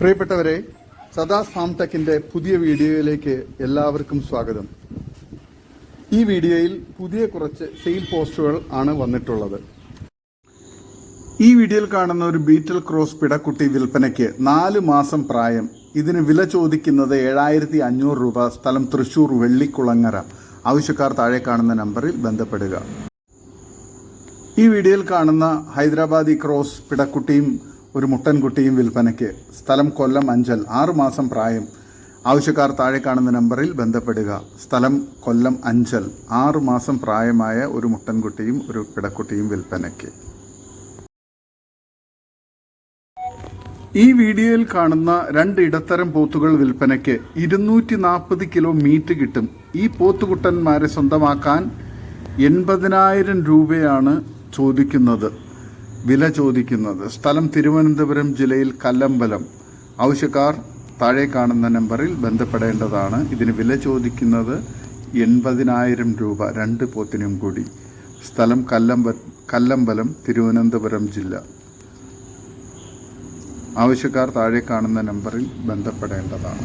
പ്രിയപ്പെട്ടവരെ സദാ ഫാം ടെക്കിന്റെ പുതിയ വീഡിയോയിലേക്ക് എല്ലാവർക്കും സ്വാഗതം. ഈ വീഡിയോയിൽ പുതിയ കുറച്ച് സെയിൽ പോസ്റ്റുകൾ ആണ് വന്നിട്ടുള്ളത്. ഈ വീഡിയോയിൽ കാണുന്ന ഒരു ബീറ്റൽ ക്രോസ് പിടക്കുട്ടി വിൽപ്പനയ്ക്ക് നാല് മാസം പ്രായം ഇതിന് വില ചോദിക്കുന്നത് ഏഴായിരത്തി അഞ്ഞൂറ് രൂപ. സ്ഥലം തൃശൂർ വെള്ളിക്കുളങ്ങര. ആവശ്യക്കാർ താഴെ കാണുന്ന നമ്പറിൽ ബന്ധപ്പെടുക. ഈ വീഡിയോയിൽ കാണുന്ന ഹൈദരാബാദി ക്രോസ് പിടക്കുട്ടിയും ഒരു മുട്ടൻകുട്ടിയും വിൽപ്പനയ്ക്ക്. സ്ഥലം കൊല്ലം അഞ്ചൽ ആറു മാസം പ്രായം. ആവശ്യക്കാർ താഴെ കാണുന്ന നമ്പറിൽ ബന്ധപ്പെടുക. സ്ഥലം കൊല്ലം അഞ്ചൽ ആറു മാസം പ്രായമായ ഒരു മുട്ടൻകുട്ടിയും ഒരു പിടക്കുട്ടിയും വിൽപ്പനയ്ക്ക്. ഈ വീഡിയോയിൽ കാണുന്ന രണ്ട് ഇടത്തരം പോത്തുകൾ വിൽപ്പനയ്ക്ക് ഇരുന്നൂറ്റി നാൽപ്പത് കിലോ മീറ്റ് കിട്ടും. ഈ പോത്തുകുട്ടന്മാരെ സ്വന്തമാക്കാൻ എൺപതിനായിരം രൂപയാണ് ചോദിക്കുന്നത്. വില ചോദിക്കുന്നത്. സ്ഥലം തിരുവനന്തപുരം ജില്ലയിൽ കല്ലമ്പലം. ആവശ്യക്കാർ താഴെ കാണുന്ന നമ്പറിൽ ബന്ധപ്പെടേണ്ടതാണ്. ഇതിന് വില ചോദിക്കുന്നത് എൺപതിനായിരം രൂപ രണ്ട് പോത്തിനും കൂടി. സ്ഥലം കല്ലമ്പ കല്ലമ്പലം തിരുവനന്തപുരം ജില്ല. ആവശ്യക്കാർ താഴെ കാണുന്ന നമ്പറിൽ ബന്ധപ്പെടേണ്ടതാണ്.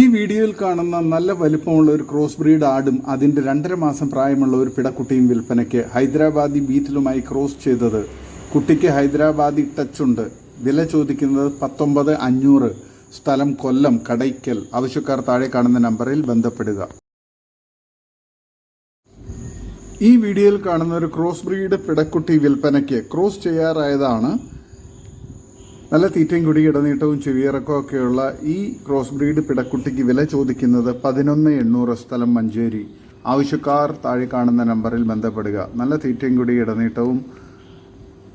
ഈ വീഡിയോയിൽ കാണുന്ന നല്ല വലിപ്പമുള്ള ഒരു ക്രോസ് ബ്രീഡ് ആടും അതിന്റെ രണ്ടര മാസം പ്രായമുള്ള ഒരു പിടക്കുട്ടിയും വിൽപ്പനയ്ക്ക് ഹൈദരാബാദി ബീറ്റിലുമായി ക്രോസ് ചെയ്തത് കുട്ടിക്ക് ഹൈദരാബാദി ടച്ച് ഉണ്ട്. വില ചോദിക്കുന്നത് പത്തൊമ്പത് അഞ്ഞൂറ്. സ്ഥലം കൊല്ലം കടയ്ക്കൽ. ആവശ്യക്കാർ താഴെ കാണുന്ന നമ്പറിൽ ബന്ധപ്പെടുക. ഈ വീഡിയോയിൽ കാണുന്ന ഒരു ക്രോസ് ബ്രീഡ് പിടക്കുട്ടി വിൽപ്പനയ്ക്ക് ക്രോസ് ചെയ്യാറായതാണ് നല്ല തീറ്റയും കുടി ഇടനീട്ടവും ചെവിയിറക്കവും ഒക്കെയുള്ള ഈ ക്രോസ് ബ്രീഡ് പിടക്കുട്ടിക്ക് വില ചോദിക്കുന്നത് പതിനൊന്ന് എണ്ണൂറ് സ്ഥലം മഞ്ചേരി. ആവശ്യക്കാർ താഴെ കാണുന്ന നമ്പറിൽ ബന്ധപ്പെടുക. നല്ല തീറ്റയും കുടി ഇടനീട്ടവും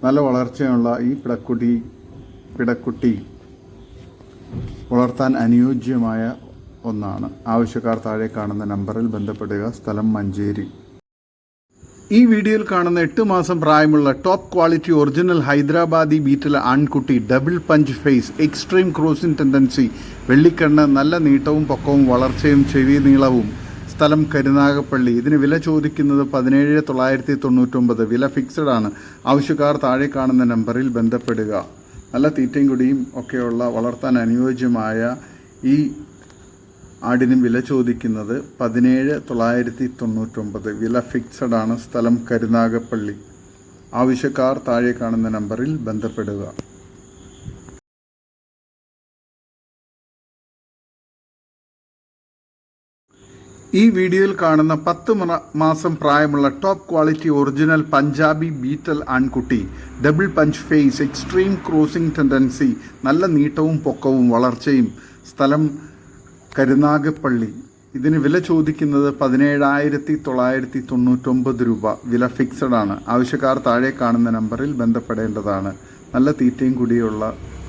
നല്ല വളർച്ചയുള്ള ഈ പിടക്കുട്ടി പിടക്കുട്ടി. വളർത്താൻ അനുയോജ്യമായ ഒന്നാണ്. ആവശ്യക്കാർ താഴെ കാണുന്ന നമ്പറിൽ ബന്ധപ്പെടുക. സ്ഥലം മഞ്ചേരി. ഈ വീഡിയോയിൽ കാണുന്ന എട്ട് മാസം പ്രായമുള്ള ടോപ്പ് ക്വാളിറ്റി ഒറിജിനൽ ഹൈദരാബാദി ബീറ്റിലെ ആൺകുട്ടി double punch face extreme crossing tendency വെള്ളിക്കണ്ണ് നല്ല നീട്ടവും പൊക്കവും വളർച്ചയും ചെവി നീളവും സ്ഥലം കരുനാഗപ്പള്ളി. ഇതിന് വില ചോദിക്കുന്നത് പതിനേഴ് തൊള്ളായിരത്തി തൊണ്ണൂറ്റൊമ്പത്. വില ഫിക്സഡ് ആണ്. ആവശ്യക്കാർ താഴെ കാണുന്ന നമ്പറിൽ ബന്ധപ്പെടുക. നല്ല തീറ്റയും കുടിയും ഒക്കെയുള്ള വളർത്താൻ അനുയോജ്യമായ ഈ ആടിനും വില ചോദിക്കുന്നത് പതിനേഴ് തൊള്ളായിരത്തി തൊണ്ണൂറ്റൊമ്പത്. വില ഫിക്സഡ് ആണ്. സ്ഥലം കരുനാഗപ്പള്ളി. ആവശ്യക്കാർ താഴെ കാണുന്ന നമ്പറിൽ ബന്ധപ്പെടുക. ഈ വീഡിയോയിൽ കാണുന്ന പത്ത് മാസം പ്രായമുള്ള top quality original Punjabi Beetal ആൺകുട്ടി double punch face extreme crossing tendency നല്ല നീട്ടവും പൊക്കവും വളർച്ചയും സ്ഥലം കരുനാഗപ്പള്ളി. ഇതിന് വില ചോദിക്കുന്നത് പതിനേഴായിരത്തി തൊള്ളായിരത്തി തൊണ്ണൂറ്റൊമ്പത് രൂപ. വില ഫിക്സഡ് ആണ്. ആവശ്യക്കാർ താഴെ കാണുന്ന നമ്പറിൽ ബന്ധപ്പെടേണ്ടതാണ്. നല്ല തീറ്റയും കൂടിയുള്ള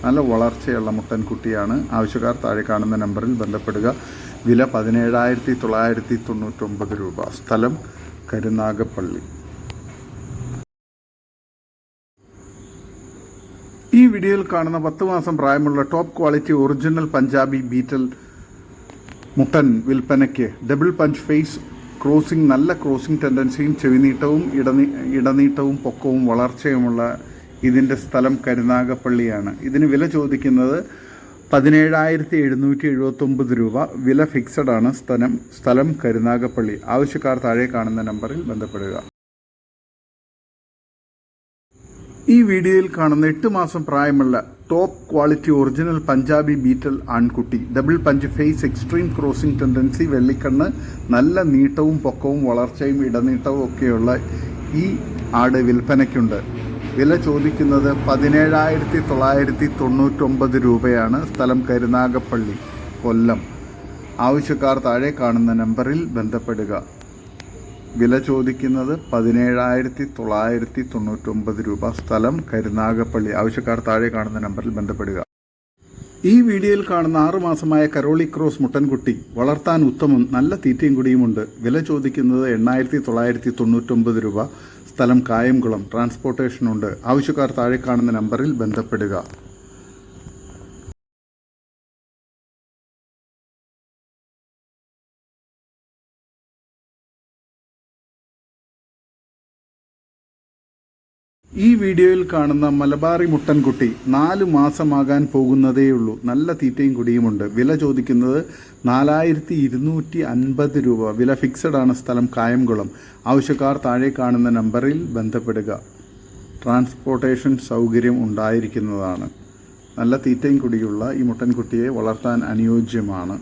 നല്ല വളർച്ചയുള്ള മുട്ടൻകുട്ടിയാണ്. ആവശ്യക്കാർ താഴെ കാണുന്ന നമ്പറിൽ ബന്ധപ്പെടുക. വില പതിനേഴായിരത്തി തൊള്ളായിരത്തി തൊണ്ണൂറ്റൊമ്പത് രൂപ. സ്ഥലം കരുനാഗപ്പള്ളി. ഈ വീഡിയോയിൽ കാണുന്ന പത്ത് മാസം പ്രായമുള്ള top quality original Punjabi Beetal മുട്ടൻ വിൽപ്പനയ്ക്ക് ഡബിൾ പഞ്ച് ഫേസ് ക്രോസിംഗ് നല്ല ക്രോസിംഗ് ടെൻഡൻസിയും ചെവിനീട്ടവും ഇടനീ ഇടനീട്ടവും പൊക്കവും വളർച്ചയുമുള്ള ഇതിന്റെ സ്ഥലം കരുനാഗപ്പള്ളിയാണ്. ഇതിന് വില ചോദിക്കുന്നത് പതിനേഴായിരത്തി എഴുന്നൂറ്റി എഴുപത്തൊമ്പത് രൂപ വില ഫിക്സഡ് ആണ് സ്ഥലം സ്ഥലം കരുനാഗപ്പള്ളി. ആവശ്യക്കാർ താഴെ കാണുന്ന നമ്പറിൽ ബന്ധപ്പെടുക. ഈ വീഡിയോയിൽ കാണുന്ന എട്ട് മാസം പ്രായമുള്ള top quality original Punjabi Beetal ആൺകുട്ടി. Double punch face extreme crossing tendency വെള്ളിക്കണ്ണ് നല്ല നീട്ടവും പൊക്കവും വളർച്ചയും ഇടനീട്ടവും ഒക്കെയുള്ള ഈ ആട് വിൽപ്പനയ്ക്കുണ്ട്. വില ചോദിക്കുന്നത് പതിനേഴായിരത്തി തൊള്ളായിരത്തി തൊണ്ണൂറ്റൊമ്പത് രൂപയാണ്. സ്ഥലം കരുനാഗപ്പള്ളി കൊല്ലം. ആവശ്യക്കാർ താഴെ കാണുന്ന നമ്പറിൽ ബന്ധപ്പെടുക. വില ചോദിക്കുന്നത് പതിനേഴായിരത്തി തൊള്ളായിരത്തി തൊണ്ണൂറ്റൊമ്പത് രൂപ. സ്ഥലം കരുനാഗപ്പള്ളി. ആവശ്യക്കാർ താഴെ കാണുന്ന നമ്പറിൽ ബന്ധപ്പെടുക. ഈ വീഡിയോയിൽ കാണുന്ന ആറുമാസമായ കരോളി ക്രോസ് മുട്ടൻകുട്ടി വളർത്താൻ ഉത്തമം നല്ല തീറ്റയും കുടിയുമുണ്ട്. വില ചോദിക്കുന്നത് എണ്ണായിരത്തി തൊള്ളായിരത്തി തൊണ്ണൂറ്റൊമ്പത് രൂപ. സ്ഥലം കായംകുളം. ട്രാൻസ്പോർട്ടേഷനുണ്ട്. ആവശ്യക്കാർ താഴെ കാണുന്ന നമ്പറിൽ ബന്ധപ്പെടുക. ഈ വീഡിയോയിൽ കാണുന്ന മലബാറി മുട്ടൻകുട്ടി നാല് മാസമാകാൻ പോകുന്നതേയുള്ളൂ. നല്ല തീറ്റയും കുടിയുമുണ്ട്. വില ചോദിക്കുന്നത് നാലായിരത്തി ഇരുന്നൂറ്റി അൻപത് രൂപ. വില ഫിക്സഡ് ആണ് സ്ഥലം കായംകുളം. ആവശ്യക്കാർ താഴെ കാണുന്ന നമ്പറിൽ ബന്ധപ്പെടുക. ട്രാൻസ്പോർട്ടേഷൻ സൗകര്യം ഉണ്ടായിരിക്കുന്നതാണ്. നല്ല തീറ്റയും കുടിയുള്ള ഈ മുട്ടൻകുട്ടിയെ വളർത്താൻ അനുയോജ്യമാണ്.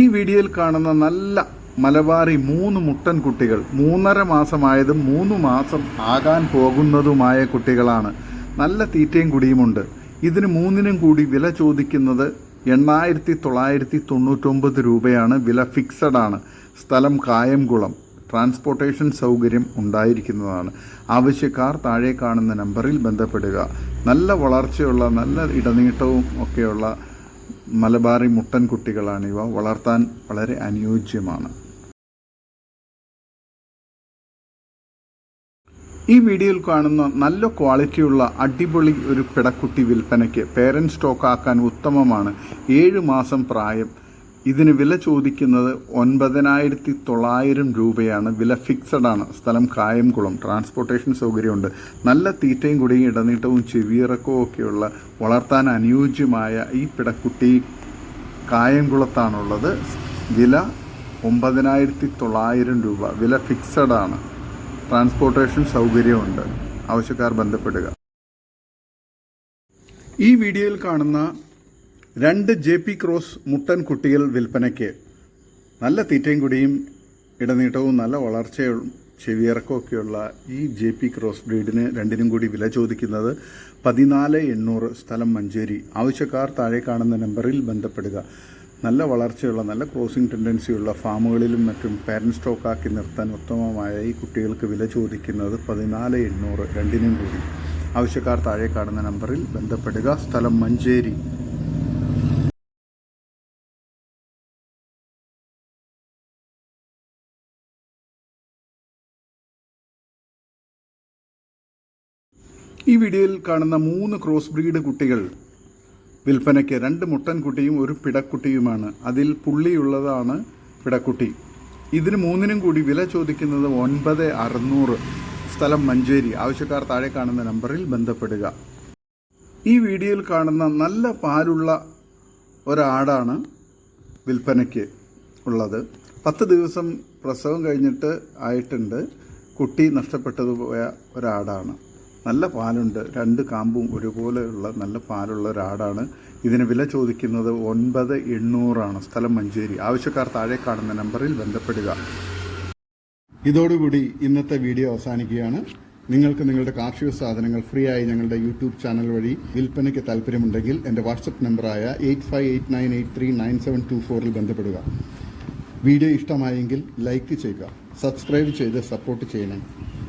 ഈ വീഡിയോയിൽ കാണുന്ന നല്ല മലബാറി മൂന്ന് മുട്ടൻ കുട്ടികൾ മൂന്നര മാസമായതും മൂന്ന് മാസം ആകാൻ പോകുന്നതുമായ കുട്ടികളാണ്. നല്ല തീറ്റയും കുടിയുമുണ്ട്. ഇതിന് മൂന്നിനും കൂടി വില ചോദിക്കുന്നത് എണ്ണായിരത്തി തൊള്ളായിരത്തി തൊണ്ണൂറ്റൊമ്പത് രൂപയാണ്. വില ഫിക്സഡ് ആണ്. സ്ഥലം കായംകുളം. ട്രാൻസ്പോർട്ടേഷൻ സൗകര്യം ഉണ്ടായിരിക്കുന്നതാണ്. ആവശ്യക്കാർ താഴെ കാണുന്ന നമ്പറിൽ ബന്ധപ്പെടുക. നല്ല വളർച്ചയുള്ള നല്ല ഇടനീട്ടവും ഒക്കെയുള്ള മലബാറി മുട്ടൻ കുട്ടികളാണിവ വളർത്താൻ വളരെ അനുയോജ്യമാണ്. ഈ വീഡിയോയിൽ കാണുന്ന നല്ല ക്വാളിറ്റിയുള്ള അടിപൊളി ഒരു പിടക്കുട്ടി വിൽപ്പനയ്ക്ക് പേരന്റ് സ്റ്റോക്ക് ആക്കാൻ ഉത്തമമാണ്. ഏഴ് മാസം പ്രായം. ഇതിന് വില ചോദിക്കുന്നത് ഒൻപതിനായിരത്തി തൊള്ളായിരം രൂപയാണ്. വില ഫിക്സഡ് ആണ്. സ്ഥലം കായംകുളം. ട്രാൻസ്പോർട്ടേഷൻ സൗകര്യമുണ്ട്. നല്ല തീറ്റയും കുടിയും ഇടനീട്ടവും ചെവിയിറക്കവും ഒക്കെയുള്ള വളർത്താൻ അനുയോജ്യമായ ഈ പിടക്കുട്ടി കായംകുളത്താണുള്ളത്. വില ഒമ്പതിനായിരത്തി തൊള്ളായിരം രൂപ. വില ഫിക്സഡ് ആണ്. ട്രാൻസ്പോർട്ടേഷൻ സൗകര്യമുണ്ട്. ആവശ്യക്കാർ ബന്ധപ്പെടുക. ഈ വീഡിയോയിൽ കാണുന്ന രണ്ട് ജെ പി ക്രോസ് മുട്ടൻ കുട്ടികൾ വിൽപ്പനയ്ക്ക് നല്ല തീറ്റയും കുടിയും ഇടനീട്ടവും നല്ല വളർച്ചയും ചെവിയിറക്കമൊക്കെയുള്ള ഈ ജെ പി ക്രോസ് ബ്രീഡിന് രണ്ടിനും കൂടി വില ചോദിക്കുന്നത് പതിനാല് എണ്ണൂറ് സ്ഥലം മഞ്ചേരി. ആവശ്യക്കാർ താഴെ കാണുന്ന നമ്പറിൽ ബന്ധപ്പെടുക. നല്ല വളർച്ചയുള്ള നല്ല ക്രോസിംഗ് ടെൻഡൻസിയുള്ള ഫാമുകളിലും മറ്റും പാരന്റ് സ്റ്റോക്കാക്കി നിർത്താൻ ഉത്തമമായ ഈ കുട്ടികൾക്ക് വില ചോദിക്കുന്നത് പതിനാല് എണ്ണൂറ് രണ്ടിനും കൂടി. ആവശ്യക്കാർ താഴെ കാണുന്ന നമ്പറിൽ ബന്ധപ്പെടുക. സ്ഥലം മഞ്ചേരി. ഈ വീഡിയോയിൽ കാണുന്ന മൂന്ന് ക്രോസ് ബ്രീഡ് കുട്ടികൾ വിൽപ്പനയ്ക്ക് രണ്ട് മുട്ടൻകുട്ടിയും ഒരു പിടക്കുട്ടിയുമാണ്. അതിൽ പുള്ളിയുള്ളതാണ് പിടക്കുട്ടി. ഇതിന് മൂന്നിനും കൂടി വില ചോദിക്കുന്നത് ഒൻപത് അറുന്നൂറ്. സ്ഥലം മഞ്ചേരി. ആവശ്യക്കാർ താഴെ കാണുന്ന നമ്പറിൽ ബന്ധപ്പെടുക. ഈ വീഡിയോയിൽ കാണുന്ന നല്ല പാലുള്ള ഒരാടാണ് വിൽപ്പനയ്ക്ക് ഉള്ളത്. പത്ത് ദിവസം പ്രസവം കഴിഞ്ഞിട്ട് ആയിട്ടുണ്ട്. കുട്ടി നഷ്ടപ്പെട്ടതുപോയ ഒരാടാണ്. നല്ല പാലുണ്ട്. രണ്ട് കാമ്പും ഒരുപോലെയുള്ള നല്ല പാലുള്ള ഒരാടാണ്. ഇതിന് വില ചോദിക്കുന്നത് ഒൻപത് എണ്ണൂറാണ്. സ്ഥലം മഞ്ചേരി. ആവശ്യക്കാർ താഴെ കാണുന്ന നമ്പറിൽ ബന്ധപ്പെടുക. ഇതോടുകൂടി ഇന്നത്തെ വീഡിയോ അവസാനിക്കുകയാണ്. നിങ്ങൾക്ക് നിങ്ങളുടെ കാർഷിക സാധനങ്ങൾ ഫ്രീ ആയി ഞങ്ങളുടെ യൂട്യൂബ് ചാനൽ വഴി വിൽപ്പനയ്ക്ക് താല്പര്യമുണ്ടെങ്കിൽ എന്റെ വാട്സപ്പ് നമ്പറായ eight five eight nine eight three nine seven two ഫോറിൽ ബന്ധപ്പെടുക. വീഡിയോ ഇഷ്ടമായെങ്കിൽ ലൈക്ക് ചെയ്യുക സബ്സ്ക്രൈബ് ചെയ്ത് സപ്പോർട്ട് ചെയ്യണം.